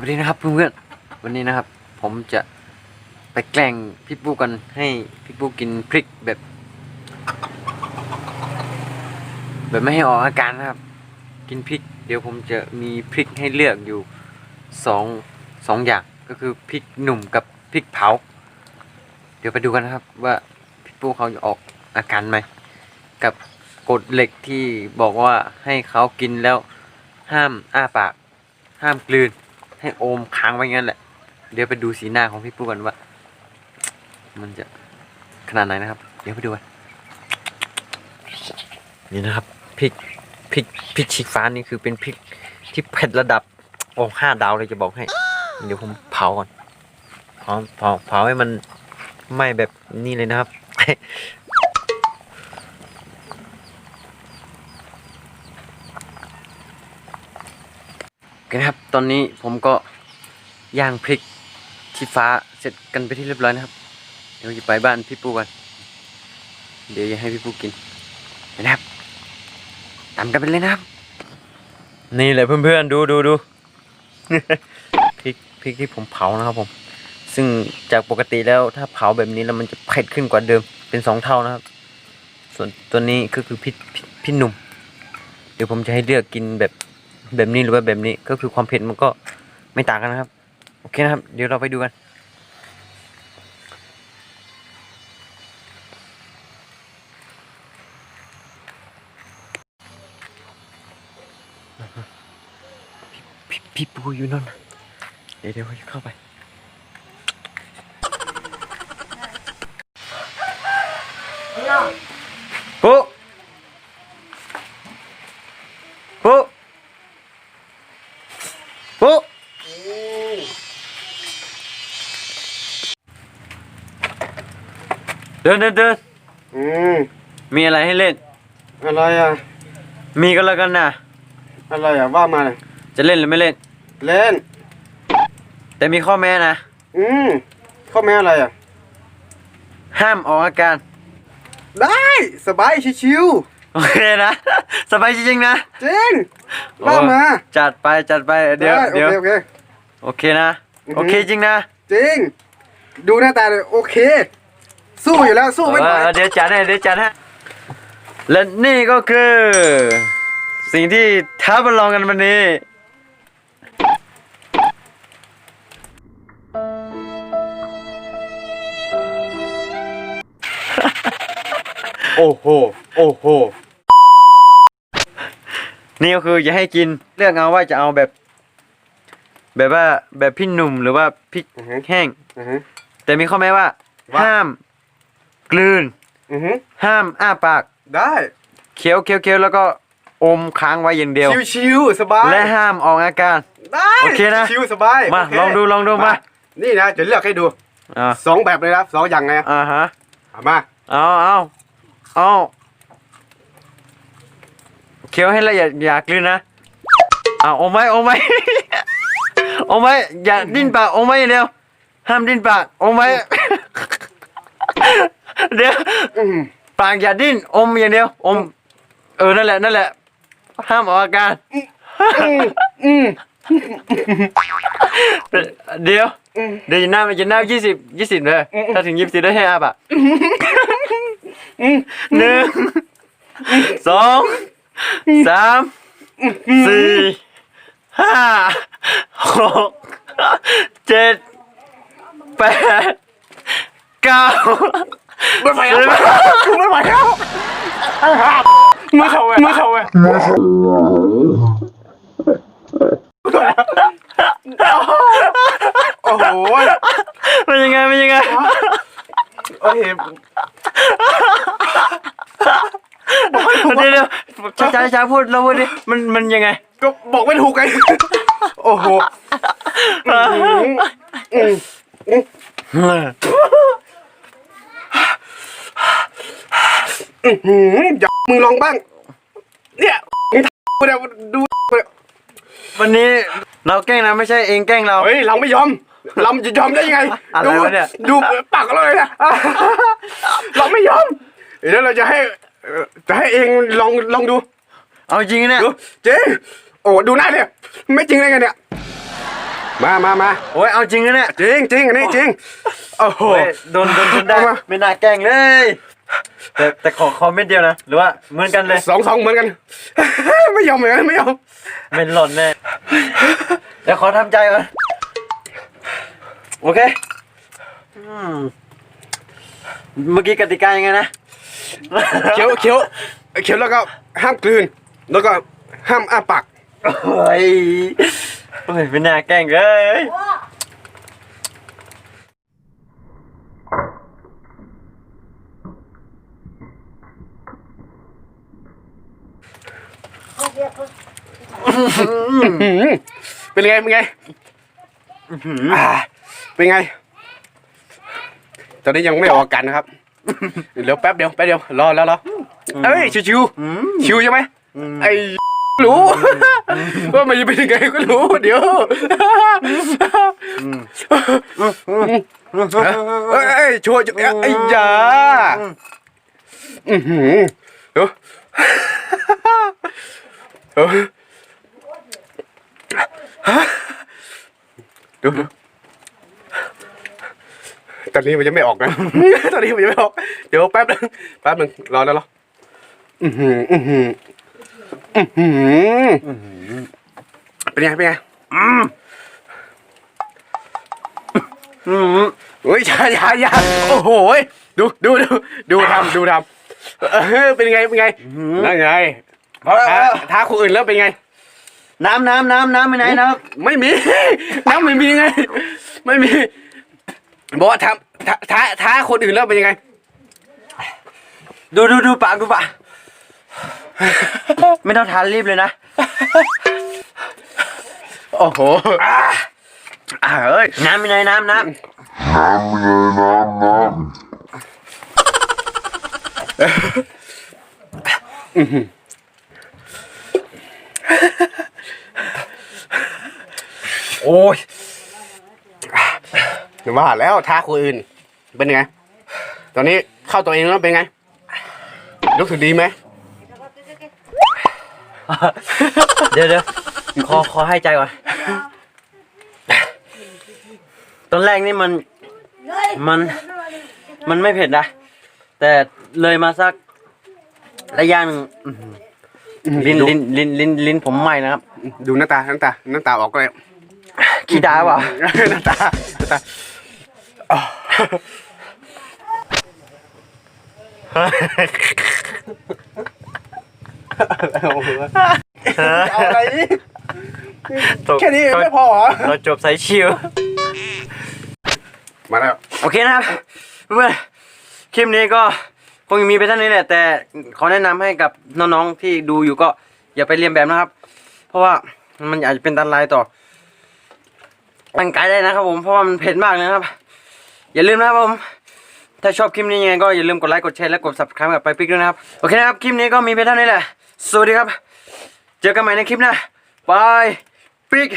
วัสดีนะครับเพื่อนๆวันนี้นะครับ ผมจะไปแกล้งพี่ปูกันให้พี่ปูกินพริกแบบ แบบไม่ให้ออกอาการนะครับ กินพริก เดี๋ยวผมจะมีพริกให้เลือกอยู่สองสองอย่างก็คือพริกหนุ่มกับพริกเผา เดี๋ยวไปดูกันนะครับ ว่าพี่ปูเขาจะออกอาการไหมกับกฎเหล็กที่บอกว่าให้เขากินแล้วห้ามอ้าปากห้ามกลืน ให้โอมค้างไว้งั้นแหละ เดี๋ยวไปดูสีหน้าของพี่ปูกันว่า มันจะขนาดไหนนะครับ เดี๋ยวไปดูกันนี่นะครับพริกพริกพริกชี้ฟ้านี่คือเป็นพริกที่เผ็ดระดับโอ้ห้าดาวเลยจะบอกให้ เดี๋ยวผมเผาก่อนเผาเผาเผาให้มันไหม้แบบนี้เลยนะครับโอเคนะครับ ตอนนี้ผมก็ ย่างพริกชี้ฟ้าเสร็จกันไปที่เรียบร้อยนะครับ เดี๋ยวจะไปบ้านพี่ปูกัน เดี๋ยวจะให้พี่ปูกินนะครับตามกันไปเลยนะครับ นี่เลยเพื่อนๆดูดูดูพริกพริกที่ผมเผานะครับผม ซึ่งจากปกติแล้วถ้าเผาแบบนี้แล้วมันจะเผ็ดขึ้นกว่าเดิมเป็นสองเท่านะครับ ส่วนตัวนี้ก็คือพริกพริกหนุ่ม เดี๋ยวผมจะให้เลือกกินแบบแบบนี้หรือว่าแบบนี้ก็คือความเผ็ดมันก็ไม่ต่างกันนะครับ เคนะครับ เดี๋ยวเราไปดูกัน พี่พี่ปูอยู่นั่นเดี๋ยวเดี๋ยวเข้าไปปู เดินเดินเดินอืมมีอะไรให้เล่น อะไรอะ มีก็แล้วกันนะอะไรอะว่ามาเลยจะเล่นหรือไม่เล่น เล่น แต่มีข้อแม้นะ อืมข้อแม้อะไรอะ ห้ามออกอาการ ได้สบายชิวโอเคนะ สบายจริงๆนะๆจริงว่ามาจัดไปจัดไปเดี๋ยวไเดี๋ยวโอเคโอเค โอเคนะ อือฮึโอเคจริงนะ จริง ดูหน้าตาเลยโอเค สู้อยู่แล้วสู้ไม่ไหวเออเดี๋ยวจัดให้เดี๋ยวจัดให้และนี่ก็คือ สิ่งที่ท้าประลองกันวันนี้โอ้โห โอ้โห นี่ก็คือจะให้กินเลือกเอาว่าจะเอาแบบ แบบว่าแบบพี่หนุ่มหรือว่าพริกอือฮึแห้งอือฮึแต่มีข้อแม้ว่าว่าห้าม กลืน อือฮึห้ามอ้าปากได้เคี้ยวเคี้ยวเคี้ยวแล้วก็อมค้างไว้อย่างเดียว ชิวๆสบายและห้ามออกอาการ ได้โอเคนะ ชิวสบายมาโเคลองดูลองดูมานี่นะจะเลือกให้ดูอ่าสองแบบเลยนะสองอย่างไงอ่าฮะเอามาเอาเอาเอาเคี้ยวให้ละเอียดอย่ากลืนนะเอาอมไว้อมไว้อมไว้อย่าดิ้นปากอมไว้อย่างเดียวห้ามดิ้นปากอมไว้ เดี๋ยวอืมปากอย่าดิ้นอมอย่างเดียว อม เออนั่นแหละนั่นแหละห้ามออกอาการ อืมอืมเดี๋ยวเดี๋ยวจะหน้ามันจะหน้ายี่สิบยี่สิบเลยถ้าถึงยี่สิบได้ให้อาบอะหนึ่งสองสามสี่ห้าหกเจ็ดแปดเก้า ไม่ไหวแล้วกูไม่ไหวแล้วไอ้ห่ามือเขาเว้ยมือเขาเว้ยโอ้โหเป็นยังไงเป็นยังไงโอ้ยเดี๋ยวเดี๋ยวช้าช้าช้าพูดเราพูดดิมันมันยังไง ก็บอกไม่ถูกไงโอ้โห อืมอืมอืมอย่ามึงลองบ้าง เนี่ยมึงทำกูเนี่ยดูกูเนี่ยวันนี้เราแกล้งนะไม่ใช่เองแกล้งเรา เฮ้ยเราไม่ยอม เราจะยอมได้ยังไงอะไรดูวะเนี่ย ดูปากเราเลยนะเราไม่ยอมเดี๋ยวเราจะให้เอ่อจะให้เองลองลองดูเอาจริงนะเนี่ยดูเจ๊โอ้ดูหน้าเนี่ยไม่จริงเลยไงเนี่ย มามามาโอ้ยเอาจริงนะเนี่ยจริงจริงอันนี้จริงโอ้โห โอ้ยโดนโดนจนได้เอามา ไม่น่าแกล้งเลย แต่แต่ขอคอมเมนต์เดียวนะ หรือว่าเหมือนกันเลยสองสองเหมือนกัน ไม่ยอมเหมือนกันไม่ยอมเป็นหล่นแน่เดี๋ยวขอทำใจก่อนโอเคอืมเมื่อกี้กติกายังไงนะ เคี้ยวเคี้ยวเคี้ยวแล้วก็ห้ามกลืน แล้วก็ห้ามอ้าปากโอ้ย โอ้ยไม่น่าแกล้งเลยเป็นไง เป็นไงอ่าเป็นไง ตอนนี้ยังไม่ออกอากันนะครับ เดี๋ยวแป๊บเดียวแป๊บเดียวรอแล้วรอเอ้ยชิวชิวๆชิวใช่ไหมไอ รู้ ว่ามันจะเป็นยังไงก็รู้ เดี๋ยวเอ้ยเอ้ยชัวร์ชัวร์ไอ้ยาอือหือเดี๋ยวเออดูดูตอนนี้มันยังไม่ออกนะ ตอนนี้มันยังไม่ออก เดี๋ยวแป๊บนึงแป๊บนึงรอแล้วรออือหืออือหือ อือหือเป็นไงเป็นไงอืมโอ้ยอย่าอย่าอย่าโอ้โหยดูดูดูดูทำดูทำเออเป็นไงเป็นไงนั่นไงพอแล้วท้าท้าคนอื่นแล้วเป็นไง น้ำน้ำน้ำน้ำไปไหนน้ไม่มี น้ำไม่มีไง ไม่มีบอกว่าท้าท้าท้าท้าคนอื่นแล้วเป็นยังไงำดูดูดูปากดูปาก ไม่ต้องทานรีบเลยนะ โอ้โหอ่าอ่าเอ้ย น้ำไปไหนน้ำน้โอ้ยว่าแล้วท้าคนอื่น เป็นไง ตอนนี้เข้าตัวเองแล้วเป็นไง รู้สึกดีไหม เดี๋ยวเดี๋ยวขอขอให้ใจก่อน ตอนแรกนี่มัน มัน มันไม่เผ็ดนะ แต่เลยมาสักระยะหนึ่งอื้อหือลิ้นดูลิ้นลิ้นลิ้นลิ้นผมไหม้นะครับ ดูหน้าตาหน้าตาหน้าตาออกเลย ขี้ดาเปล่า หน้าตาหน้าตาอ๋อ เอาอะไรนี่แค่นี้ไม่พอเหรอเราจบสายชิว มาแล้ว โอเคนะครับเพื่อนคลิปนี้ก็คงมีไปเท่านี้แหละ แต่ขอแนะนำให้กับน้องๆที่ดูอยู่ก็อย่าไปเรียนแบบนะครับ เพราะว่ามันอาจจะเป็นอันตรายต่อร่างกายได้นะครับผมเพราะว่ามันเผ็ดมากเลยนะครับ อย่าลืมนะครับผม ถ้าชอบคลิปนี้ยังไงก็อย่าลืมกดไลค์กดแชร์และกด subscribe กับไปปิ๊กด้วยนะครับ โอเคนะครับ คลิปนี้ก็มีไปเท่านี้แหละ สวัสดีครับ เจอกันใหม่ในคลิปหน้าบายปิ๊ก